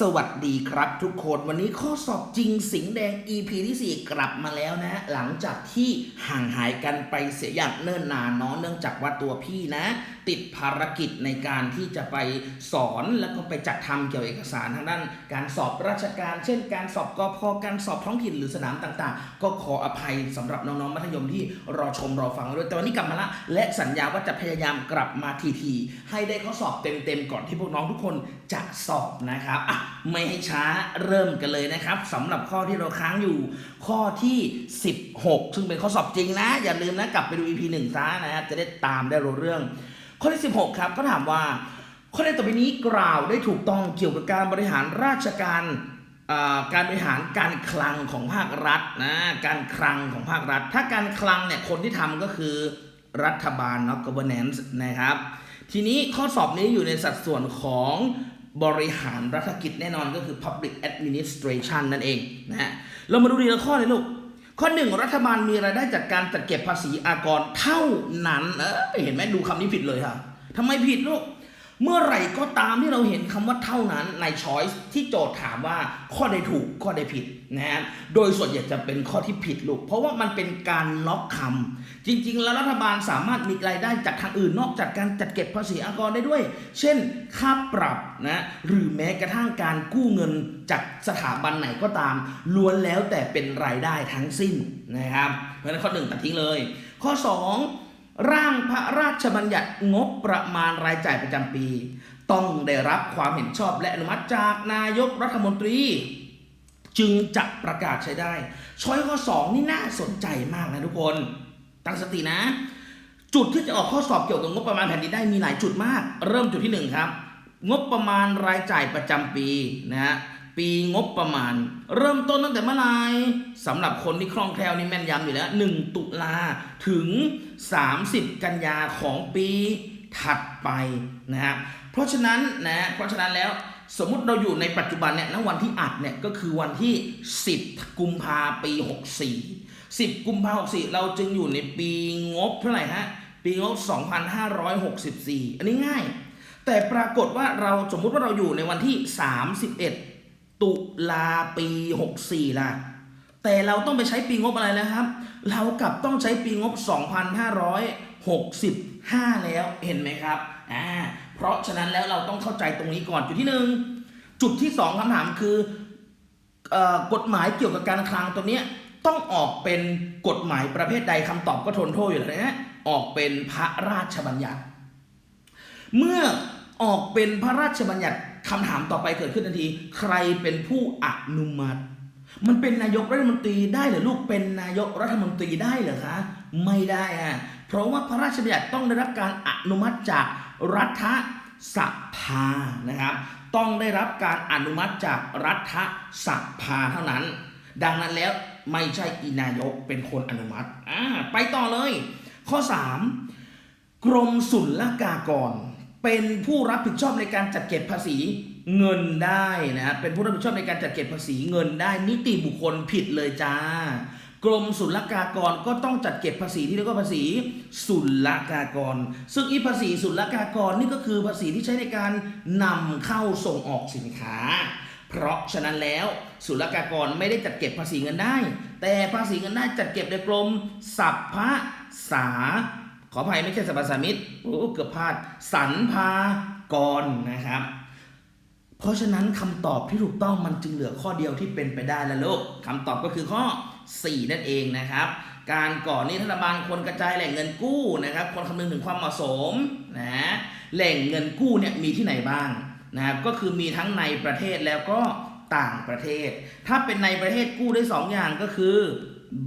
สวัสดีครับทุกคนวันนี้ข้อสอบจริงสิงแดง EP ที่4กลับมาแล้วนะ หลังจากที่ห่างหายกันไปเสียอย่างเนิ่นนานเนาะเนื่องจากว่าตัวพี่นะ ติดภารกิจในการที่จะไปสอนแล้วก็ไปจัดทำเกี่ยวกับเอกสารทางด้านการสอบราชการ เช่น การสอบกพการสอบท้องถิ่นหรือสนามต่างๆ ก็ขออภัยสำหรับน้องๆมัธยมที่รอชมรอฟังด้วยแต่วันนี้กลับมาละและสัญญาว่าจะพยายามกลับมาทีๆให้ได้ข้อสอบเต็มๆก่อนที่พวกน้องทุกคนจะสอบนะครับอะไม่ให้ช้าเริ่มกันเลยนะครับสำหรับข้อที่เราค้างอยู่ ข้อที่ 16 ซึ่งเป็นข้อสอบจริงนะ อย่าลืมนะกลับไปดู EP 1ซะนะครับจะได้ตามได้รู้เรื่อง ข้อที่ 16 ครับก็ถามว่า ข้อในต่อไปนี้กล่าวได้ถูกต้องเกี่ยวกับการบริหารราชการการบริหารการคลังของภาครัฐนะการคลังของภาครัฐ ถ้าการคลังเนี่ยคนที่ทำก็คือรัฐบาลเนาะ governance นะครับ ทีนี้ข้อสอบนี้อยู่ในสัดส่วนของบริหารรัฐกิจแน่นอนก็คือ public administration นั่นเองนะฮะเรามาดูทีละข้อเลยลูก ข้อหนึ่งรัฐบาลมีรายได้จากการจัดเก็บภาษีอากรเท่านั้น เออเห็นไหมดูคำนี้ผิดเลยค่ะทำไมผิดลูก เมื่อไหร่ก็ตามที่เราเห็นคำว่าเท่านั้นใน choice ที่โจทย์ถามว่าข้อใดถูกข้อใดผิดนะฮะโดยส่วนใหญ่จะเป็นข้อที่ผิดลูก เพราะว่ามันเป็นการล็อกคำจริง ๆ แล้วรัฐบาลสามารถมีรายได้จากทางอื่นนอกจากการจัดเก็บภาษีอากรได้ด้วย เช่น ค่าปรับนะหรือแม้กระทั่งการกู้เงินจากสถาบันไหนก็ตาม ล้วนแล้วแต่เป็นรายได้ทั้งสิ้นนะครับเพราะฉะนั้นข้อหนึ่งตัดทิ้งเลย ข้อสอง ร่างพระราชบัญญัติงบประมาณรายจ่ายประจำปี ต้องได้รับความเห็นชอบและอนุมัติจากนายกรัฐมนตรี จึงจะประกาศใช้ได้ ช้อยข้อ 2 นี่น่าสนใจมากนะทุกคน ตั้งสตินะ จุดที่จะออกข้อสอบเกี่ยวกับงบประมาณแผ่นดินได้มีหลายจุดมาก เริ่มจุดที่ 1 ครับ งบประมาณรายจ่ายประจำปีนะฮะ ปีงบประมาณ เริ่มต้นตั้งแต่เมื่อไหร่สำหรับคนที่คล่องแคล่วนี่แม่นยำอยู่แล้ว 1 ตุลาถึง 30 กันยาของปีถัดไปนะฮะเพราะฉะนั้นนะเพราะฉะนั้นแล้วสมมุติเราอยู่ในปัจจุบันเนี่ยณวันที่อัดเนี่ยก็คือวันที่ 10 กุมภาปี 64 10 กุมภา64 เราจึงอยู่ในปีงบเท่าไหร่ฮะปีงบ 2564 อันนี้ง่าย แต่ปรากฏว่าเราสมมุติว่าเราอยู่ในวันที่ 31 ตุลาปี 64ล่ะ แต่เราต้องไปใช้ปีงบอะไรแล้วครับ เรากลับต้องใช้ปีงบ 2565 แล้วเห็นไหมครับอ่าเพราะฉะนั้นแล้วเราต้องเข้าใจตรงนี้ก่อนจุดที่หนึ่งจุดที่สองคำถามคืออกฎหมายเกี่ยวกับการคลังตัวเนี้ยต้องออกเป็นกฎหมายประเภทใดคำตอบก็ทนโทษอยู่แล้วนะฮะออกเป็นพระราชบัญญัติ เมื่อออกเป็นพระราชบัญญัติ คำถามต่อไปเกิดขึ้นทันที ใครเป็นผู้อนุมัติ มันเป็นนายกรัฐมนตรีได้หรือลูกเป็นนายกรัฐมนตรีได้เหรอคะไม่ได้อะเพราะว่าพระราชบัญญัติต้องได้รับการอนุมัติจากรัฐสภานะครับ ต้องได้รับการอนุมัติจากรัฐสภาเท่านั้น ดังนั้นแล้วไม่ใช่อีนายกเป็นคนอนุมัติอ่าไปต่อเลย ข้อ 3 กรมศุลกากร เป็นผู้รับผิดชอบในการจัดเก็บภาษีเงินได้นะเป็นผู้รับผิดชอบในการจัดเก็บภาษีเงินได้ นิติบุคคลผิดเลยจ้ากรมศุลกากรก็ต้องจัดเก็บภาษีที่เรียกว่าภาษีศุลกากร ซึ่งอีภาษีศุลกากรนี่ก็คือภาษีที่ใช้ในการนำเข้าส่งออกสินค้า เพราะฉะนั้นแล้วศุลกากรไม่ได้จัดเก็บภาษีเงินได้ แต่ภาษีเงินได้จัดเก็บโดยกรมสรรพสา ขออภัยไม่ใช่สรรพสามิตโอ้เกือบพลาดสรรพากรนะครับ เพราะฉะนั้นคำตอบที่ถูกต้องมันจึงเหลือข้อเดียวที่เป็นไปได้แล้วลูกคำตอบก็คือข้อ 4 นั่นเองนะครับ การก่อนนี้รัฐบาลควรกระจายแหล่งเงินกู้นะครับควรคำนึงถึงความเหมาะสมนะแหล่งเงินกู้เนี่ยมีที่ไหนบ้างนะครับก็คือมีทั้งในประเทศแล้วก็ต่างประเทศ ถ้าเป็นในประเทศกู้ได้สองอย่างก็คือ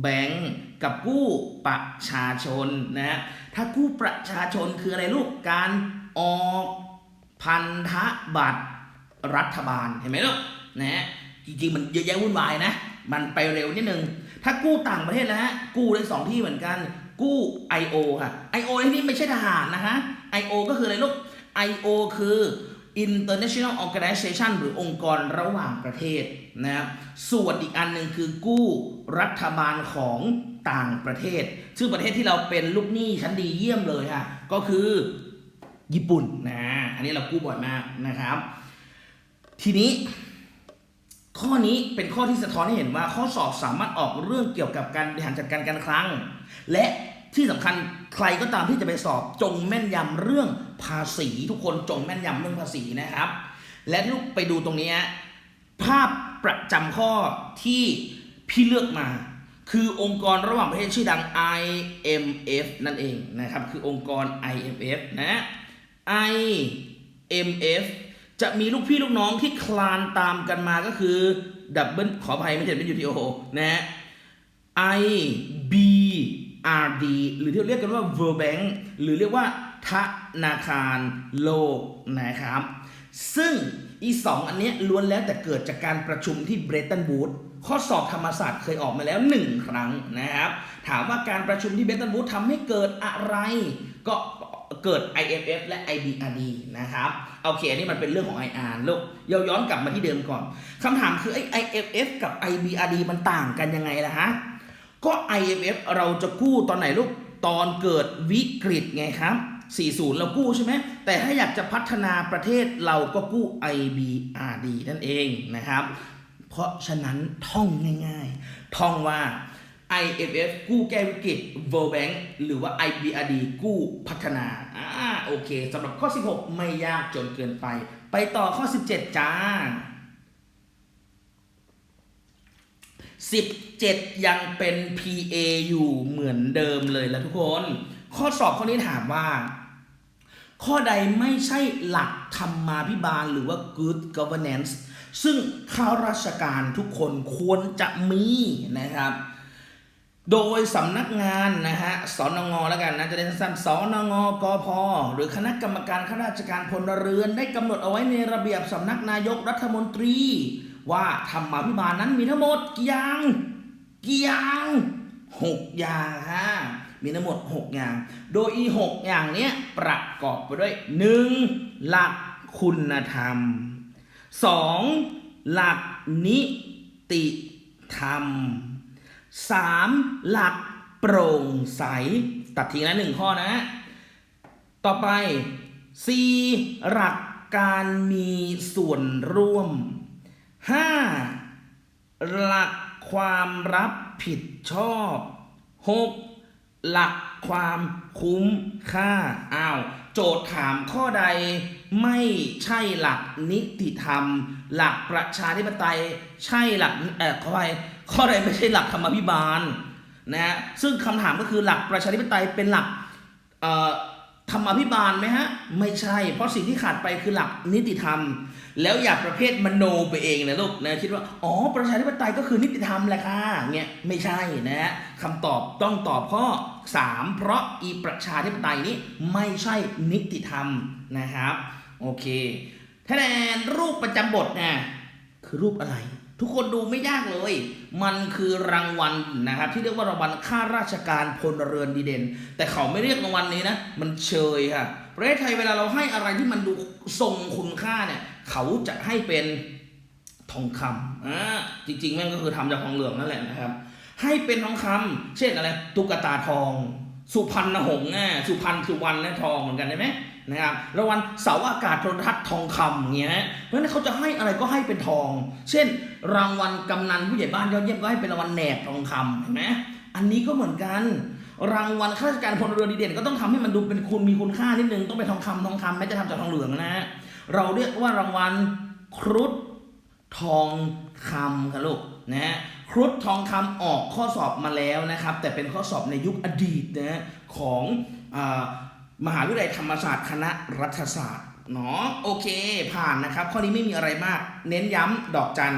แบงก์กับกู้ประชาชนนะฮะถ้ากู้ประชาชนคืออะไรลูกการออกพันธบัตรรัฐบาลเห็นไหมลูกนะฮะจริงๆมันเยอะแยะวุ่นวายนะ มันไปเร็วนิดนึง ถ้ากู้ต่างประเทศนะฮะกู้ได้สองที่เหมือนกัน กู้ I.O. ค่ะ I.O. ในที่นี้ไม่ใช่ทหารนะคะ I.O. ก็คืออะไรลูก I.O. คือ International Organization หรือองค์กรระหว่างประเทศนะครับส่วนอีกอันหนึ่งคือกู้รัฐบาลของต่างประเทศ ซึ่งประเทศที่เราเป็นลูกหนี้ชั้นดีเยี่ยมเลยค่ะก็คือญี่ปุ่นนะอันนี้เรากู้บ่อยมากนะครับ ทีนี้ ข้อนี้เป็นข้อที่สะท้อนให้เห็นว่าข้อสอบสามารถออกเรื่องเกี่ยวกับการบริหารจัดการการคลัง และ ที่สำคัญใครก็ตามที่จะไปสอบจงแม่นยำเรื่องภาษีทุกคนจงแม่นยำเรื่องภาษีนะครับ และลูกไปดูตรงนี้ภาพประจำข้อที่พี่เลือกมา คือองค์กรระหว่างประเทศชื่อดัง IMF นั่นเองนะครับ คือองค์กร IMF นะ IMF จะมีลูกพี่ลูกน้องที่คลานตามกันมาก็คือดับเบิลขออภัยไม่ใช่เป็น UTO นะฮะ IBRD หรือที่เรียกกันว่า World Bank หรือเรียกว่าธนาคารโลกนะครับ ซึ่งอีสองอันนี้ล้วนแล้วแต่เกิดจากการประชุมที่เบรตันบูธข้อสอบธรรมศาสตร์เคยออกมาแล้ว 1 ครั้งนะครับ ถามว่าการประชุมที่เบรตันบูธทำให้เกิดอะไรก็เกิด IMF และ IBRD นะครับโอเคอันนี้มันเป็นเรื่องของ IR ลูกเราย้อนกลับมาที่เดิมก่อนคำถามคือไอ้ IMF กับ IBRD มันต่างกันยังไงล่ะฮะ ก็ IMF เราจะกู้ตอนไหนลูก ตอนเกิดวิกฤตไงครับ 40 เรากู้ใช่ไหม แต่ถ้าอยากจะพัฒนาประเทศเราก็กู้ IBRD นั่นเองนะครับ เพราะฉะนั้นท่องง่ายๆ ท่องว่า IMF กู้แก้วิกฤต World Bank หรือว่า IBRD กู้พัฒนา อ่า โอเค สำหรับข้อ 16 ไม่ยากจนเกินไป ไปต่อข้อ 17 จ้า 17 ยังเป็น PA อยู่เหมือนเดิมเลยแล้วทุกคน ข้อสอบข้อนี้ถามว่า ข้อใดไม่ใช่หลักธรรมาภิบาลหรือว่า good governance ซึ่งข้าราชการทุกคนควรจะมีนะครับ โดยสำนักงานนะฮะสนงแล้วกันนะจะได้สั้นๆสนงกพหรือคณะกรรมการข้าราชการพลเรือนได้กำหนดเอาไว้ในระเบียบสำนักนายกรัฐมนตรี ว่าธรรมาภิบาลนั้นมีทั้งหมดกี่อย่างกี่อย่างหกอย่างฮะมีทั้งหมด 6 อย่าง โดยอีหกอย่างเนี้ยประกอบไปด้วย 1. หลักคุณธรรม 2. หลักนิติธรรม 3. หลักโปร่งใส ตัดทิ้งแล้วหนึ่งข้อนะ ต่อไป 4. หลักการมีส่วนร่วม 5. หลักความรับผิดชอบ 6. หลักความคุ้มค่าอ้าวโจทย์ถามข้อใดไม่ใช่หลักนิติธรรม หลักประชาธิปไตย ใช่หลักเอ่อขอไปข้อใดไม่ใช่หลักธรรมาภิบาลนะฮะซึ่งคำถามก็คือหลักประชาธิปไตยเป็นหลักเอ่อธรรมาภิบาลไหมฮะ ไม่ใช่ เพราะสิ่งที่ขาดไปคือหลักนิติธรรม แล้วอย่าประเภทมโนไปเองนะลูกนะคิดว่าอ๋อประชาธิปไตยก็คือนิติธรรมแหละค่ะเงี้ยไม่ใช่นะฮะคำตอบต้องตอบข้อ 3 เพราะอีประชาธิปไตยนี้ไม่ใช่นิติธรรมนะครับโอเคแทนรูปประจำบทนะคือรูปอะไร ทุกคนดูไม่ยากเลย มันคือรางวัลนะครับที่เรียกว่ารางวัลข้าราชการพลเรือนดีเด่น แต่เขาไม่เรียกรางวัลนี้นะ มันเชยค่ะประเทศไทยเวลาเราให้อะไรที่มันดูทรงคุณค่าเนี่ย เขาจะให้เป็นทองคำอ่าจริงๆแม่งก็คือทำจากทองเหลืองนั่นแหละนะครับ ให้เป็นทองคำเช่นอะไรตุ๊กตาทอง สุพรรณหงส์อะสุพรรณสุวรรณและทองเหมือนกันได้ไหมนะครับรางวัลเสาอากาศโทรทัศน์ทองคำอย่างเงี้ยนะเพราะฉะนั้นเขาจะให้อะไรก็ให้เป็นทอง เช่น รางวัลกำนันผู้ใหญ่บ้านยอดเยี่ยมก็ให้เป็นรางวัลแหนบทองคำเห็นไหมอันนี้ก็เหมือนกัน รางวัลข้าราชการพลเรือนดีเด่นก็ต้องทำให้มันดูเป็นคุณมีคุณค่านิดนึงต้องเป็นทองคำทองคำแม้จะทำจากทองเหลืองนะฮะ เราเรียกว่ารางวัลครุฑทองคำครับลูกนะฮะครุฑทองคำออกข้อสอบมาแล้วนะครับ แต่เป็นข้อสอบในยุคอดีตนะฮะของอมหาวิทยาลัยธรรมศาสตร์คณะรัฐศาสตร์เนาะโอเคผ่านนะครับ ข้อนี้ไม่มีอะไรมาก เน้นย้ำดอกจัน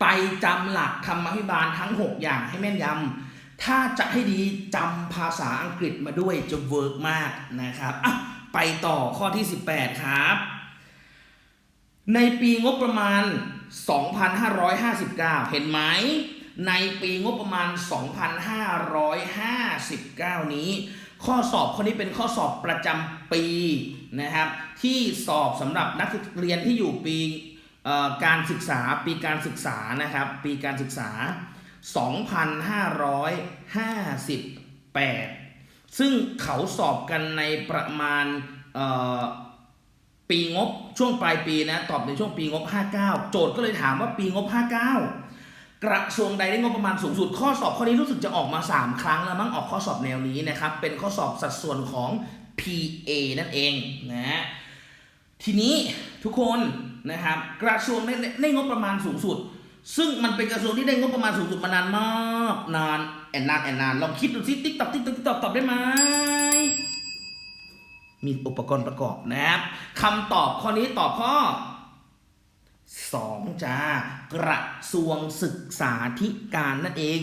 ไปจำหลักธรรมาภิบาลทั้ง 6 อย่างให้แม่นยำถ้าจะให้ดีจำภาษาอังกฤษมาด้วยจะเวิร์กมากนะครับอะ ไปต่อข้อที่ 18 ครับ ในปีงบประมาณ 2,559 เห็นไหม ในปีงบประมาณ 2,559 นี้ ข้อสอบข้อนี้เป็นข้อสอบประจำปีนะครับ ที่สอบสำหรับนักเรียนที่อยู่ปีการศึกษาปีการศึกษานะครับ ปีการศึกษา 2,558 ซึ่งเขาสอบกันในประมาณปปีงบช่วงปลายปีนะตอบในช่วงปีงบ 59 โจทย์ก็เลยถามว่าปีงบ 59 กระทรวงใดได้งบประมาณสูงสุด ข้อสอบข้อนี้รู้สึกจะออกมา 3 ครั้งแล้วมั้งออกข้อสอบแนวนี้นะครับ เป็นข้อสอบสัดส่วนของ PA นั่นเองนะทีนี้ทุกคนนะครับกระทรวงได้ได้งบประมาณสูงสุด ซึ่งมันเป็นกระทรวงที่ได้งบประมาณสูงสุดมานานมากนานแอนนานแอนนานลองคิดดูสิติ๊กตอกติ๊กตอกติ๊กตอกตอบได้ไหมมีอุปกรณ์ประกอบนะครับคำตอบข้อนี้ตอบข้อ2จ้ากระทรวงศึกษาธิการนั่นเอง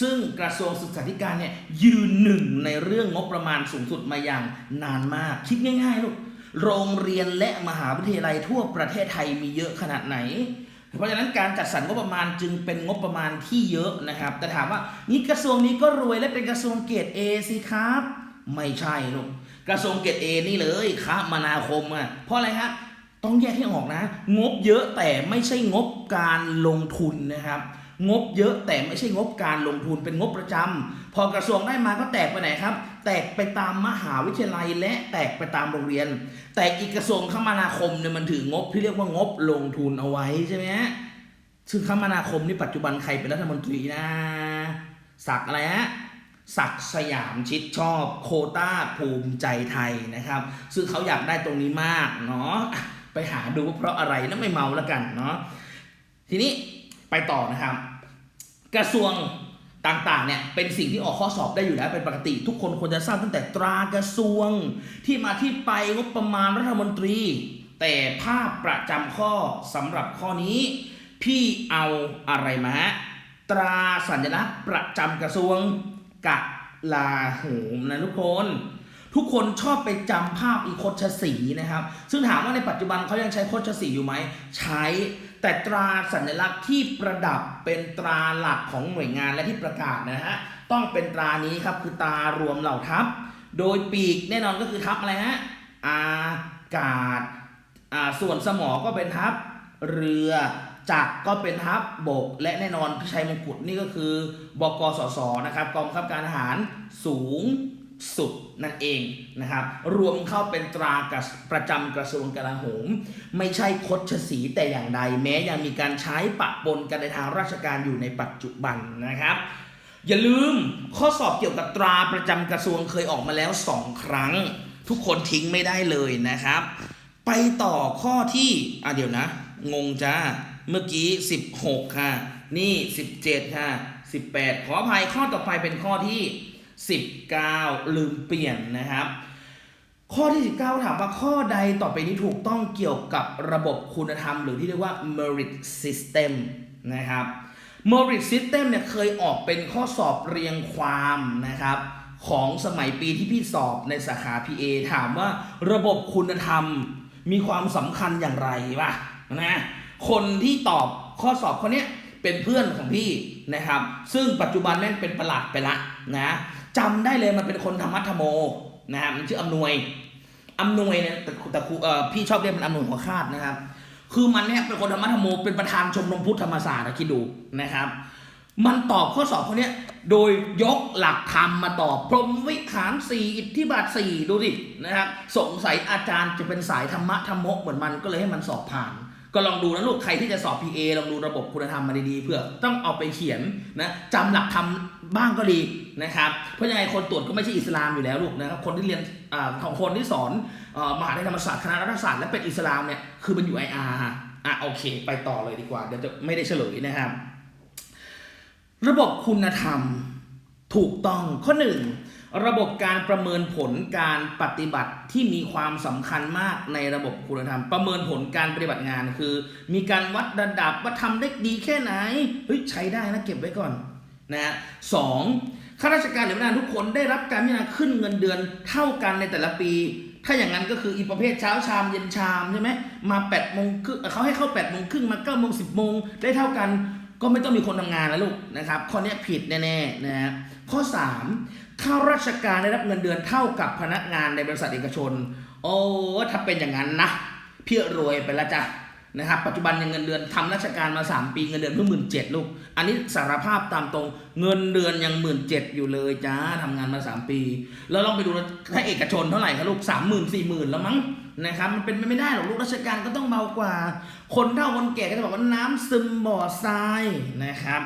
ซึ่งกระทรวงศึกษาธิการเนี่ยยืนหนึ่งในเรื่องงบประมาณสูงสุดมาอย่างนานมาก คิดง่ายๆลูกโรงเรียนและมหาวิทยาลัยทั่วประเทศไทยมีเยอะขนาดไหน เพราะฉะนั้นการจัดสรรงบประมาณจึงเป็นงบประมาณที่เยอะนะครับ แต่ถามว่านี่กระทรวงนี้ก็รวยและเป็นกระทรวงเกรด A สิครับ ไม่ใช่ลูกกระทรวงเกรด A นี่เลยคมนาคมอะเพราะอะไรฮะต้องแยกให้ออกนะ งบเยอะแต่ไม่ใช่งบการลงทุนนะครับงบเยอะแต่ไม่ใช่งบการลงทุนเป็นงบประจำพอกระทรวงได้มาก็แตกไปไหนครับ แตกไปตามมหาวิทยาลัยและแตกไปตามโรงเรียน แต่อีกกระทรวงคมนาคมเนี่ยมันถืองบที่เรียกว่างบลงทุนเอาไว้ใช่ไหมฮะซึ่งคมนาคมนี่ปัจจุบันใครเป็นรัฐมนตรีนะศักอะไรฮะศักสยามชิดชอบโคต้าภูมิใจไทยนะครับ ซึ่งเขาอยากได้ตรงนี้มากเนาะอะไปหาดูว่าเพราะอะไรนะไม่เมาแล้วกันเนาะทีนี้ไปต่อนะครับ กระทรวง ต่างๆเนี่ยเป็นสิ่งที่ออกข้อสอบได้อยู่แล้วเป็นปกติ ทุกคนควรจะทราบตั้งแต่ตรากระทรวง ที่มาที่ไปงบประมาณรัฐมนตรี แต่ภาพประจำข้อสำหรับข้อนี้ พี่เอาอะไรมาฮะตราสัญลักษณ์ประจำกระทรวงกะลาโหมนะทุกคน ทุกคนชอบไปจำภาพอีโคชสีนะครับ ซึ่งถามว่าในปัจจุบันเขายังใช้โคชสีอยู่ไหม ใช้ แต่ตราสัญลักษณ์ที่ประดับเป็นตราหลักของหน่วยงานและที่ประกาศนะฮะ ต้องเป็นตรานี้ครับคือตรารวมเหล่าทัพ โดยปีกแน่นอนก็คือทัพอะไรฮะ อากาศ อ่า ส่วนสมอก็เป็นทัพเรือจักรก็เป็นทัพบก และแน่นอนพิชัยมงกุฎนี่ก็คือ บกสศนะครับกองบังคับการทหารสูง สุดนั่นเองนะครับ รวมเข้าเป็นตราประจำกระทรวงกลาโหม ไม่ใช่คดชสีแต่อย่างใด แม้ยังมีการใช้ปะปนกันในทางราชการอยู่ในปัจจุบันนะครับ อย่าลืมข้อสอบเกี่ยวกับตราประจำกระทรวงเคยออกมาแล้วสองครั้ง ทุกคนทิ้งไม่ได้เลยนะครับ ไปต่อข้อที่อะเดี๋ยวนะ งงจ้าเมื่อกี้ 16 ค่ะ นี่ 17 ค่ะ 18 ขออภัยข้อต่อไปเป็นข้อที่ 19 ลืมเปลี่ยนนะครับ ข้อที่ 19 ถามว่าข้อใดต่อไปนี้ถูกต้องเกี่ยวกับระบบคุณธรรม หรือที่เรียกว่า merit system นะครับ merit system เนี่ยเคยออกเป็นข้อสอบเรียงความนะครับของสมัยปีที่พี่สอบในสาขา PA ถามว่าระบบคุณธรรมมีความสำคัญอย่างไรวะนะคนที่ตอบข้อสอบข้อเนี้เป็นเพื่อนของพี่นะครับ ซึ่งปัจจุบันแม่งเป็นประหลัดไปละนะ จำได้เลยมันเป็นคนธรรมะธรรมโมนะฮะมันชื่ออำนวยอำนวยเนี่ยแต่แต่ครูเอ่อพี่ชอบเรียกมันอำนวยหัวคาดนะครับ คือมันเนี่ยเป็นคนธรรมะธรรมโมเป็นประธานชมรมพุทธธรรมศาสตร์นะคิดดูนะครับ มันตอบข้อสอบข้อเนี้ยโดยยกหลักธรรมมาตอบ พรหมวิหารสี่อิทธิบาทสี่ดูดินะครับ สงสัยอาจารย์จะเป็นสายธรรมะธรรมโมเหมือนมันก็เลยให้มันสอบผ่านก็ลองดูนะลูกใครที่จะสอบ PA ลองดูระบบคุณธรรมมาดีๆเพื่อต้องเอาไปเขียนนะจำหลักธรรม บ้างก็ดีนะครับ เพราะยังไงคนตรวจก็ไม่ใช่อิสลามอยู่แล้วลูกนะครับ คนที่เรียนอของคนที่สอนอมหาวิทยาลัยธรรมศาสตร์คณะรัฐศาสตร์และเป็นอิสลามเนี่ยคือมันอยู่ไออาร์อะโอเค ไปต่อเลยดีกว่าเดี๋ยวจะไม่ได้เฉลยนะครับ ระบบคุณธรรมถูกต้องข้อหนึ่งระบบการประเมินผลการปฏิบัติที่มีความสำคัญมากในระบบคุณธรรม ประเมินผลการปฏิบัติงานคือ มีการวัดระดับว่าทำได้ดีแค่ไหนเฮ้ยใช้ได้นะเก็บไว้ก่อน นะฮะสองข้าราชการหรือพนักงานทุกคนได้รับการพิจารณาขึ้นเงินเดือนเท่ากันในแต่ละปี ถ้าอย่างนั้นก็คืออีประเภทเช้าชามเย็นชามใช่ไหมมา8ปดโมงครึ่งเขาให้เข้า8ปดโมงครึ่งมา9ก้าโมงสิบโมงได้เท่ากันก็ไม่ต้องมีคนทำงานแล้วลูกนะครับข้อนี้ผิดแน่ๆนะฮะข้อ 3 ข้าราชการได้รับเงินเดือนเท่ากับพนักงานในบริษัทเอกชน โอ้ถ้าเป็นอย่างนั้นนะ เพี่รวยไปล้วจ้ะ นะครับปัจจุบันยังเงินเดือนทำราชการมา 3 ปีเงินเดือนเพิ่งหมื่นเจ็ดลูก อันนี้สารภาพตามตรงเงินเดือนยังหมื่นเจ็ดอยู่เลยจ้าทำงานมา 3 ปี แล้วลองไปดูถ้าเอกชนเท่าไหร่ครับลูกสามหมื่นสี่หมื่นแล้วมั้งนะครับมันเป็นไปไม่ได้หรอกลูกราชการก็ต้องเบากว่า คนเฒ่าคนแก่ก็จะบอกว่าน้ำซึมบ่อทรายนะครับ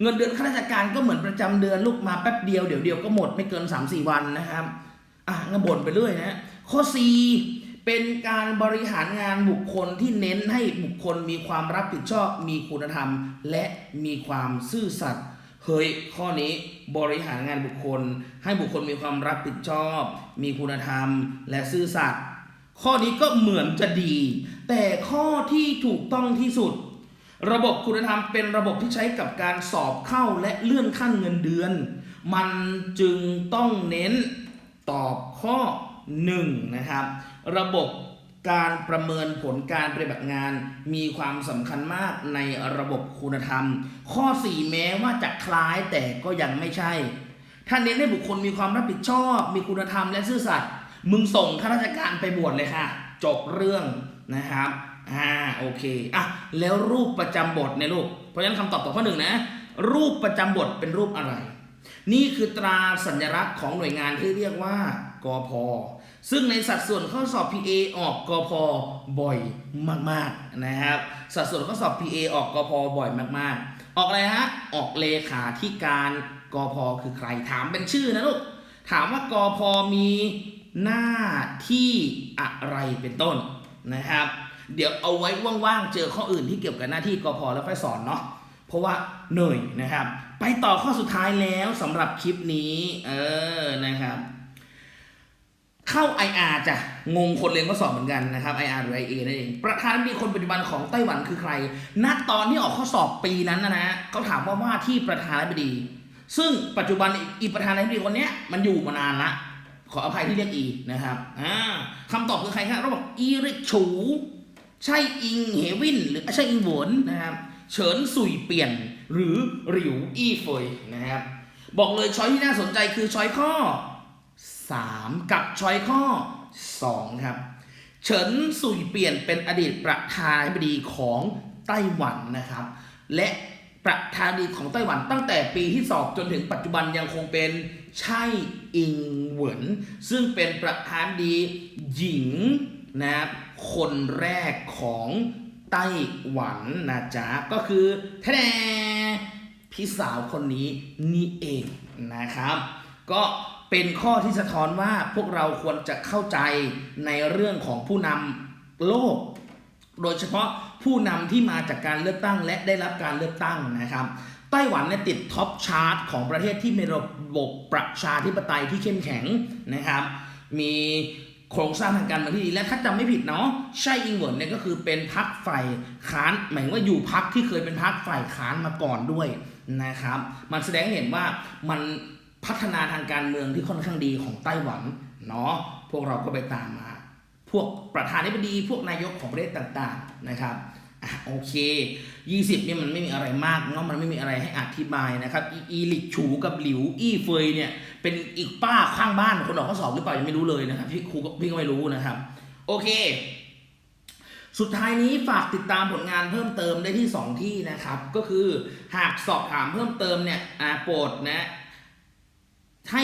เงินเดือนข้าราชการก็เหมือนประจำเดือนลูกมาแป๊บเดียวเดี๋ยวเดียวก็หมดไม่เกิน 3-4 วันนะครับอะงบ่นไปเรื่อยนะข้อ4 เป็นการบริหารงานบุคคลที่เน้นให้บุคคลมีความรับผิดชอบ มีคุณธรรม และมีความซื่อสัตย์เฮ้ยข้อนี้บริหารงานบุคคล ให้บุคคลมีความรับผิดชอบ มีคุณธรรม และซื่อสัตย์ข้อนี้ก็เหมือนจะดี แต่ข้อที่ถูกต้องที่สุด ระบบคุณธรรมเป็นระบบที่ใช้กับการสอบเข้าและเลื่อนขั้นเงินเดือน มันจึงต้องเน้นตอบข้อ 1 นะครับ ระบบการประเมินผลการปฏิบัติงานมีความสำคัญมากในระบบคุณธรรม ข้อ 4 แม้ว่าจะคล้ายแต่ก็ยังไม่ใช่ ถ้าเน้นให้บุคคลมีความรับผิดชอบ มีคุณธรรมและซื่อสัตย์มึงส่งข้าราชการไปบวชเลยค่ะ จบเรื่องนะครับอ่าโอเคอะแล้วรูปประจำบทเนี่ยลูกเพราะฉะนั้นคำตอบต่อข้อหนึ่งนะ รูปประจำบทเป็นรูปอะไร นี่คือตราสัญลักษณ์ของหน่วยงานที่เรียกว่ากอพ ซึ่งในสัดส่วนข้อสอบ PA ออกกอพบ่อยมากๆนะครับ สัดส่วนข้อสอบ PA ออกกอพบ่อยมากๆ ออกอะไรฮะ ออกเลขาธิการกอพคือใคร ถามเป็นชื่อนะลูก ถามว่ากอพมีหน้าที่อะไรเป็นต้นนะครับ เดี๋ยวเอาไว้ว่างๆ เจอข้ออื่นที่เกี่ยวกับหน้าที่กอพแล้วค่อยสอนเนาะ เพราะว่าเหนื่อยนะครับ ไปต่อข้อสุดท้ายแล้วสำหรับคลิปนี้ เออ นะครับ เข้า IR จ้ะ งงคนเรียนก็สอบเหมือนกันนะครับ IR หรือ IA นั่นเอง ประธานาธิบดีคนปัจจุบันของไต้หวันคือใคร ณ ตอนที่ออกข้อสอบปีนั้นนะนะเขาถามว่าว่าที่ประธานาธิบดี ซึ่งปัจจุบันอีประธานาธิบดีคนนี้มันอยู่มานานละ ขออภัยที่เรียกอีนะครับ อ่าคำตอบคือใครครับเราบอกอีริกฉูใช่อิงเหวิน หรือใช่อิงหวนนะครับ เฉินสุยเปลี่ยน หรือหลิวอี้เฟยนะครับ บอกเลยช้อยที่น่าสนใจคือช้อยข้อ 3 กับช้อยข้อ 2 ครับ เฉินสุยเปลี่ยนเป็นอดีตประธานาธิบดีของไต้หวันนะครับ และประธานาธิบดีของไต้หวันตั้งแต่ปีที่สอบจนถึงปัจจุบันยังคงเป็นไช่อิงเหวินซึ่งเป็นประธานาธิบดีหญิงนะครับคนแรกของไต้หวันนะจ๊ะก็คือแท้พี่สาวคนนี้นี่เองนะครับ ก็ เป็นข้อที่สะท้อนว่าพวกเราควรจะเข้าใจในเรื่องของผู้นำโลก โดยเฉพาะผู้นำที่มาจากการเลือกตั้งและได้รับการเลือกตั้งนะครับไต้หวันเนี่ยติดท็อปชาร์ตของประเทศที่มีระบบประชาธิปไตยที่เข้มแข็งนะครับ มีโครงสร้างทางการเมืองที่ดีและถ้าจำไม่ผิดเนาะใช่อิงเหวินเนี่ยก็คือเป็นพรรคฝ่ายค้านหมายว่าอยู่พรรคที่เคยเป็นพรรคฝ่ายค้านมาก่อนด้วยนะครับ มันแสดงเห็นว่ามัน พัฒนาทางการเมืองที่ค่อนข้างดีของไต้หวันเนาะพวกเราก็ไปตามมา พวกประธานาธิบดีพวกนายกของประเทศต่างๆนะครับอะโอเค 20เนี่ยมันไม่มีอะไรมากเนาะมันไม่มีอะไรให้อธิบายนะครับอีอีหลิกฉูกับหลิวอี้เฟยเนี่ยเป็นอีกป้าข้างบ้านคนออกข้อสอบหรือเปล่ายังไม่รู้เลยนะครับพี่ครูก็พี่ก็ไม่รู้นะครับ โอเค สุดท้ายนี้ฝากติดตามผลงานเพิ่มเติมได้ที่ 2 ที่นะครับ ก็คือหากสอบถามเพิ่มเติมเนี่ยโปรดนะ ให้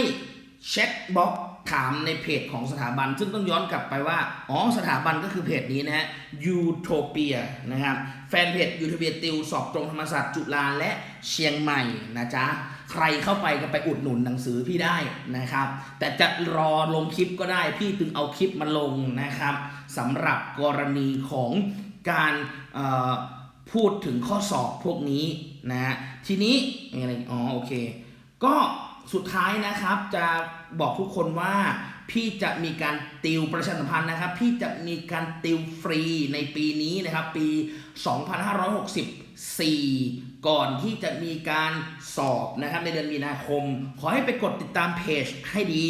แชทบล็อกถามในเพจของสถาบัน ซึ่งต้องย้อนกลับไปว่า อ๋อ สถาบันก็คือเพจนี้นะฮะยูโทเปียนะครับ แฟนเพจยูโทเปียติวสอบตรงธรรมศาสตร์จุฬาและเชียงใหม่นะจ๊ะ ใครเข้าไปก็ไปอุดหนุนหนังสือพี่ได้นะครับ แต่จะรอลงคลิปก็ได้ พี่ถึงเอาคลิปมาลงนะครับสำหรับกรณีของการพูดถึงข้อสอบพวกนี้นะฮะทีนี้อะไรอ๋อโอเค ก็ สุดท้ายนะครับจะบอกทุกคนว่าพี่จะมีการติวประชาสัมพันธ์นะครับ พี่จะมีการติวฟรีในปีนี้นะครับ ปี 2564 ก่อนที่จะมีการสอบนะครับในเดือนมีนาคม ขอให้ไปกดติดตามเพจให้ดี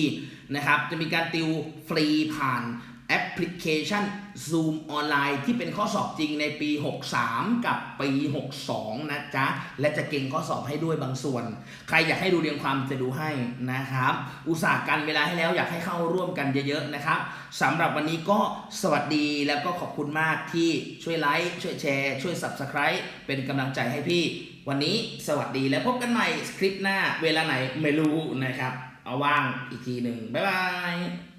นะครับ จะมีการติวฟรีผ่านแอปพลิเคชัน Zoom ออนไลน์ที่เป็นข้อสอบจริงในปี 63 กับปี 62 นะจ๊ะ และจะเก่งข้อสอบให้ด้วยบางส่วน ใครอยากให้ดูเรียงความจะดูให้นะครับ อุตส่าห์กันเวลาให้แล้วอยากให้เข้าร่วมกันเยอะๆนะครับสำหรับวันนี้ก็สวัสดีแล้วก็ขอบคุณมากที่ช่วยไลค์ช่วยแชร์ ช่วย Subscribe เป็นกำลังใจให้พี่ วันนี้สวัสดีแล้วพบกันใหม่คลิปหน้าเวลาไหนไม่รู้นะครับ เอาว่างอีกทีหนึ่งบ๊ายบาย